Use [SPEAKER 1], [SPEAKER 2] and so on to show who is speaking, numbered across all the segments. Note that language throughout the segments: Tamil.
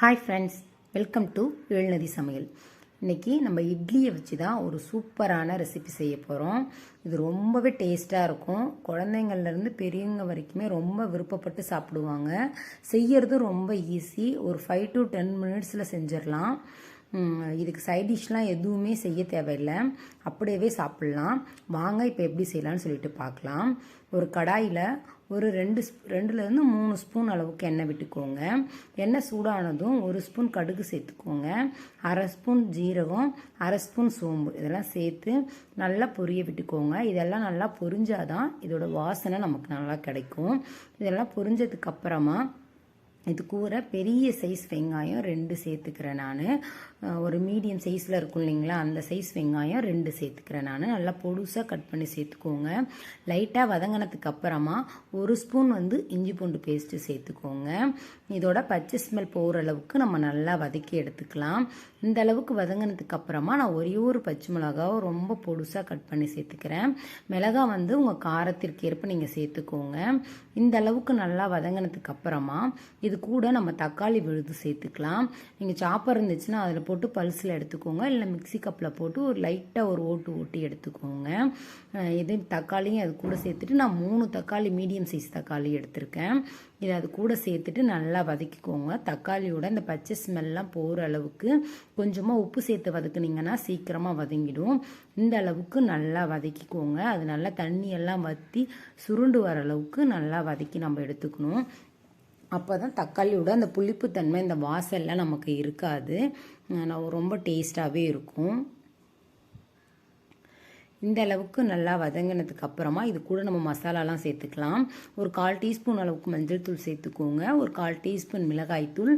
[SPEAKER 1] ஹாய் ஃப்ரெண்ட்ஸ் வெல்கம் டு எழுநதி சமையல் இன்றைக்கி நம்ம இட்லியை வச்சு தான் ஒரு சூப்பரான ரெசிபி செய்ய போகிறோம் இது ரொம்பவே டேஸ்ட்டாக இருக்கும். குழந்தைங்கள்லேருந்து பெரியவங்க வரைக்குமே ரொம்ப விருப்பப்பட்டு சாப்பிடுவாங்க. செய்யறது ரொம்ப ஈஸி ஒரு ஃபைவ் டு டென் மினிட்ஸில் செஞ்சிடலாம். இதுக்கு சைட் டிஷ்லாம் எதுவுமே செய்ய தேவையில்லை. அப்படியே சாப்பிட்லாம். வாங்க இப்போ எப்படி செய்யலாம்னு சொல்லிட்டு பார்க்கலாம். ஒரு கடாயில் ஒரு ரெண்டு ரெண்டுலேருந்து மூணு ஸ்பூன் அளவுக்கு எண்ணெய் விட்டுக்கோங்க. எண்ணெய் சூடானதும் ஒரு ஸ்பூன் கடுகு சேர்த்துக்கோங்க. அரை ஸ்பூன் ஜீரகம் அரை ஸ்பூன் சோம்பு இதெல்லாம் சேர்த்து நல்லா பொரிய விட்டுக்கோங்க. இதெல்லாம் நல்லா பொரிஞ்சாதான் இதோட வாசனை நமக்கு நல்லா கிடைக்கும். இதெல்லாம் பொரிஞ்சதுக்கு அப்புறமா இது கூற பெரிய சைஸ் வெங்காயம் ரெண்டு சேர்த்துக்கிறேன் நான். ஒரு மீடியம் சைஸில் இருக்கும் இல்லைங்களா? அந்த சைஸ் வெங்காயம் ரெண்டு சேர்த்துக்கிறேன் நான். நல்லா பொடுசாக கட் பண்ணி சேர்த்துக்கோங்க. லைட்டாக வதங்கினதுக்கு அப்புறமா ஒரு ஸ்பூன் வந்து இஞ்சி பூண்டு பேஸ்ட்டு சேர்த்துக்கோங்க. இதோட பச்சை ஸ்மெல் போகிற அளவுக்கு நம்ம நல்லா வதக்கி எடுத்துக்கலாம். இந்த அளவுக்கு வதங்கினதுக்கு அப்புறமா நான் ஒரே ஒரு பச்சை மிளகாவை ரொம்ப பொடுசாக கட் பண்ணி சேர்த்துக்கிறேன். மிளகா வந்து உங்கள் காரத்திற்கு ஏற்ப நீங்கள் சேர்த்துக்கோங்க. இந்த அளவுக்கு நல்லா வதங்கினதுக்கு அப்புறமா இது கூட நம்ம தக்காளி விழுது சேர்த்துக்கலாம். நீங்கள் சாப்பர் இருந்துச்சுன்னா அதில் போட்டு பல்ஸில் எடுத்துக்கோங்க. இல்லை மிக்சி கப்பில் போட்டு ஒரு லைட்டாக ஒரு ஓட்டு ஓட்டி எடுத்துக்கோங்க. இது தக்காளியும் அது கூட சேர்த்துட்டு நான் மூணு தக்காளி மீடியம் சைஸ் தக்காளி எடுத்திருக்கேன். இதை அது கூட சேர்த்துட்டு நல்லா வதக்கிக்கோங்க. தக்காளியோட இந்த பச்சை ஸ்மெல்லாம் போகிற அளவுக்கு கொஞ்சமாக உப்பு சேர்த்து வதக்குனிங்கன்னா சீக்கிரமாக வதங்கிடும். இந்த அளவுக்கு நல்லா வதக்கிக்கோங்க. அது நல்லா தண்ணியெல்லாம் வற்றி சுருண்டு வர அளவுக்கு நல்லா வதக்கி நம்ம எடுத்துக்கணும். அப்போ தான் தக்காளியோட அந்த புளிப்புத்தன்மை இந்த வாசல்லாம் நமக்கு இருக்காது. ரொம்ப டேஸ்ட்டாகவே இருக்கும். இந்த அளவுக்கு நல்லா வதங்கினதுக்கு அப்புறமா இது கூட நம்ம மசாலாலாம் சேர்த்துக்கலாம். ஒரு கால் டீஸ்பூன் அளவுக்கு மஞ்சள் தூள் சேர்த்துக்கோங்க. ஒரு கால் டீஸ்பூன் மிளகாய்த்தூள்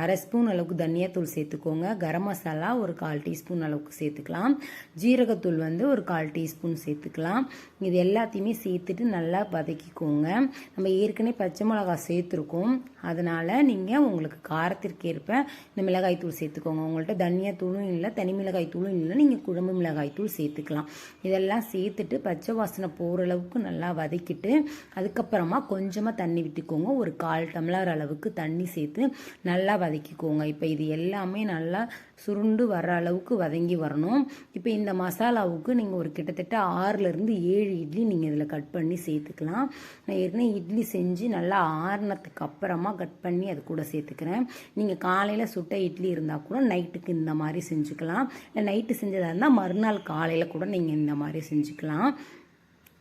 [SPEAKER 1] அரை ஸ்பூன் அளவுக்கு தனியாத்தூள் சேர்த்துக்கோங்க. கரம் மசாலா ஒரு கால் டீஸ்பூன் அளவுக்கு சேர்த்துக்கலாம். ஜீரகத்தூள் வந்து ஒரு கால் டீஸ்பூன் சேர்த்துக்கலாம். இது எல்லாத்தையுமே சேர்த்துட்டு நல்லா வதக்கிக்கோங்க. நம்ம ஏற்கனவே பச்சை மிளகாய் சேர்த்துருக்கோம். அதனால் நீங்கள் உங்களுக்கு காரத்திற்கு ஏற்ப இந்த மிளகாய் தூள் சேர்த்துக்கோங்க. உங்கள்கிட்ட தனியாத்தூளும் இல்லை தனி மிளகாய் தூளும் இல்லை நீங்கள் குழம்பு மிளகாய் தூள் சேர்த்துக்கலாம். இதெல்லாம் சேர்த்துட்டு பச்சை வாசனை போகிற அளவுக்கு நல்லா வதக்கிட்டு அதுக்கப்புறமா கொஞ்சமாக தண்ணி விட்டுக்கோங்க. ஒரு கால் டம்ளர் அளவுக்கு தண்ணி சேர்த்து நல்லா வதக்கிக்கோங்க. இப்போ இது எல்லாமே நல்லா சுருண்டு வர அளவுக்கு வதங்கி வரணும். இப்போ இந்த மசாலாவுக்கு நீங்கள் ஒரு கிட்டத்தட்ட ஆறுலேருந்து ஏழு இட்லி நீங்கள் இதில் கட் பண்ணி சேர்த்துக்கலாம். நான் ஏற்கனவே இட்லி செஞ்சு நல்லா ஆறுனதுக்கு அப்புறமா கட் பண்ணி அது கூட சேர்த்துக்கிறேன். நீங்கள் காலையில் சுட்ட இட்லி இருந்தால் கூட நைட்டுக்கு இந்த மாதிரி செஞ்சுக்கலாம். இல்லை நைட்டு செஞ்சதாக இருந்தால் மறுநாள் காலையில் கூட நீங்கள் இந்த மாதிரி செஞ்சுக்கலாம்.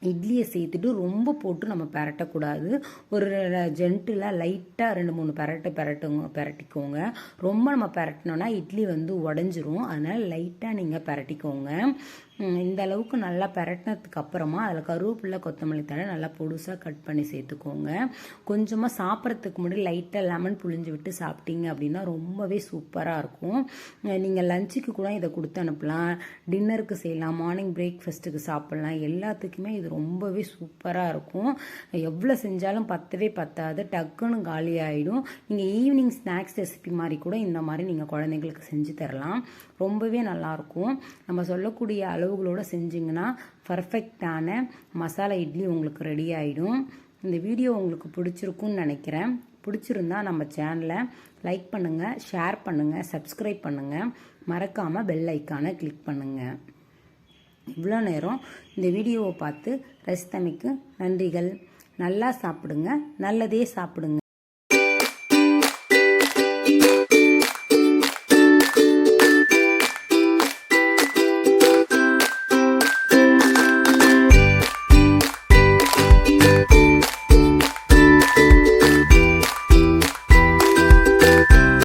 [SPEAKER 1] இட்லியை சேர்த்துட்டு ரொம்ப போட்டு நம்ம பரட்டக்கூடாது. ஒரு ஜென்ட்டில் லைட்டாக ரெண்டு மூணு பரட்டு பரட்டுங்க பரட்டிக்கோங்க. ரொம்ப நம்ம பரட்டினோன்னா இட்லி வந்து உடஞ்சிரும். அதனால் லைட்டாக நீங்கள் பரட்டிக்கோங்க. இந்த அளவுக்கு நல்லா பரட்டினதுக்கு அப்புறமா அதில் கருவேப்பில்லை கொத்தமல்லி தழை நல்லா பொடுசாக கட் பண்ணி சேர்த்துக்கோங்க. கொஞ்சமாக சாப்பிட்றதுக்கு முன்னாடி லைட்டாக லெமன் புழிஞ்சு விட்டு சாப்பிட்டீங்க அப்படின்னா ரொம்பவே சூப்பராக இருக்கும். நீங்கள் லஞ்சுக்கு கூட இதை கொடுத்து அனுப்பலாம். டின்னருக்கு செய்யலாம் மார்னிங் பிரேக்ஃபாஸ்ட்டுக்கு சாப்பிட்லாம். எல்லாத்துக்குமே இது ரொம்பவே சூப்பராக இருக்கும். எவ்வளோ செஞ்சாலும் பத்தவே பத்தாது. டக்குன்னு காலி ஆகிடும் நீங்கள் ஈவினிங் ஸ்நாக்ஸ் ரெசிபி மாதிரி கூட இந்த மாதிரி நீங்கள் குழந்தைங்களுக்கு செஞ்சு தரலாம். ரொம்பவே நல்லாயிருக்கும் நம்ம சொல்லக்கூடிய அளவுகளோடு செஞ்சிங்கன்னா பர்ஃபெக்டான மசாலா இட்லி உங்களுக்கு ரெடி ஆகிடும் இந்த வீடியோ உங்களுக்கு பிடிச்சிருக்குன்னு நினைக்கிறேன். பிடிச்சிருந்தா நம்ம சேனலை லைக் பண்ணுங்கள் ஷேர் பண்ணுங்கள் சப்ஸ்கிரைப் பண்ணுங்கள் மறக்காமல் பெல் ஐக்கானை கிளிக் பண்ணுங்கள் இவ்வளோ நேரம் இந்த வீடியோவை பார்த்து ரசித்தமைக்கு நன்றிகள். நல்லா சாப்பிடுங்க நல்லதே சாப்பிடுங்க.